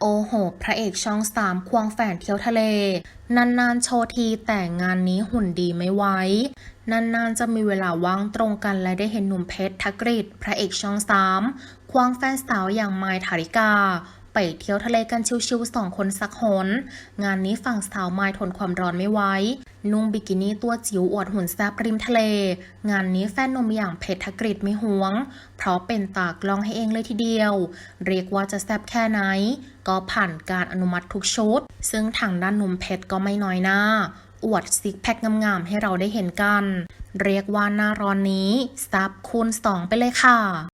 โอ้โหพระเอกช่องสามควงแฟนเที่ยวทะเล นานๆโชว์ทีแต่งานนี้หุ่นดีไม่ไหวนานๆจะมีเวลาว่างตรงกันและได้เห็นหนุ่มเพชรธกฤษพระเอกช่องสามควงแฟนสาวอย่างไมายถาริกา ไปเที่ยวทะเลกันชิวๆสองคนสักหน งานนี้ฝั่งสาวไมายทนความร้อนไม่ไหวนุ่งบิกินี่ตัวจิ๋วอวดหุ่นแซบริมทะเล งานนี้แฟนนมอย่างเพชรธกฤษไม่หวง เพราะเป็นตากลองให้เองเลยทีเดียว เรียกว่าจะแซบแค่ไหน ก็ผ่านการอนุมัติทุกชุด ซึ่งทางด้านหนุ่มเพชรก็ไม่น้อยหน้าอวดซิกแพคงามๆให้เราได้เห็นกัน เรียกว่าหน้าร้อนนี้ซับคูณสองไปเลยค่ะ